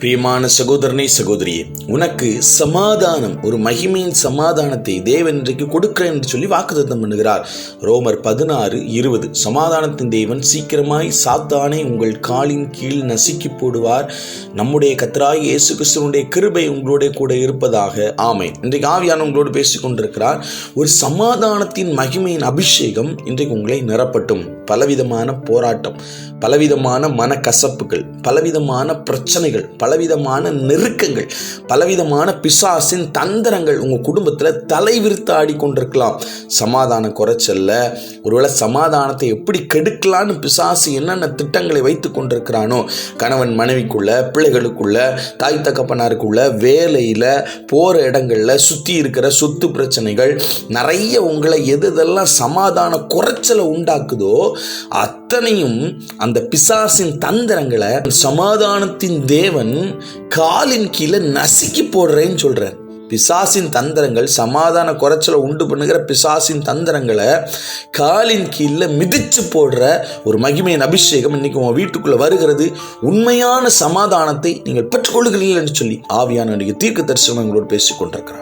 பிரியமான சகோதரனே சகோதரியே உனக்கு சமாதானம் ஒரு மகிமையின் சமாதானத்தை தேவன் இன்றைக்கு கொடுக்கிறேன் என்று சொல்லி வாக்குத்தம் பண்ணுகிறார். ரோமர் பதினாறு இருபது. சமாதானத்தின் தேவன் சீக்கிரமாய் சாத்தானை உங்கள் காலின் கீழ் நசுக்கி போடுவார். நம்முடைய கத்தராய் இயேசு கிறிஸ்துவனுடைய கிருபை உங்களோட கூட இருப்பதாக. ஆமை இன்றைக்கு ஆவியான உங்களோடு பேசிக் கொண்டிருக்கிறார் ஒரு சமாதானத்தின் மகிமையின் அபிஷேகம் இன்றைக்கு உங்களை நிரப்பட்டும். பலவிதமான போராட்டம் பலவிதமான மனக்கசப்புகள் பலவிதமான பிரச்சனைகள் பலவிதமான நெருக்கங்கள் பலவிதமான பிசாசின் தந்திரங்கள் உங்கள் குடும்பத்தில் தலைவிரித்து ஆடிக்கொண்டிருக்கலாம். சமாதான குறைச்சல்ல. ஒருவேளை சமாதானத்தை எப்படி கெடுக்கலான்னு பிசாசு என்னென்ன திட்டங்களை வைத்து கொண்டிருக்கிறானோ கணவன் மனைவிக்குள்ள பிள்ளைகளுக்குள்ள தாய் தகப்பனாருக்குள்ள வேலையில் போகிற இடங்களில் சுற்றி இருக்கிற சொத்து பிரச்சனைகள் நிறைய உங்களை எது எதெல்லாம் சமாதான குறைச்சலை உண்டாக்குதோ அத்தனையும் அந்த பிசாசின் தந்திரங்களை சமாதானத்தின் தேவன் காலின் கீழே நசுக்கி போடுறேன்னு சொல்றார். பிசாசின் தந்திரங்கள் சமாதான குறைச்சலை உண்டு பண்ணுகிற பிசாசின் தந்திரங்களை காலின் கீழே மிதிச்சு போடுற ஒரு மகிமையின் அபிஷேகம் இன்னைக்கு உங்கள் வீட்டுக்குள்ளே வருகிறது. உண்மையான சமாதானத்தை நீங்கள் பெற்றுக்கொள்கிறீர்கள் என்று சொல்லி ஆவியான தீர்க்க தரிசனம் எங்களோடு பேசிக் கொண்டிருக்கிறார்.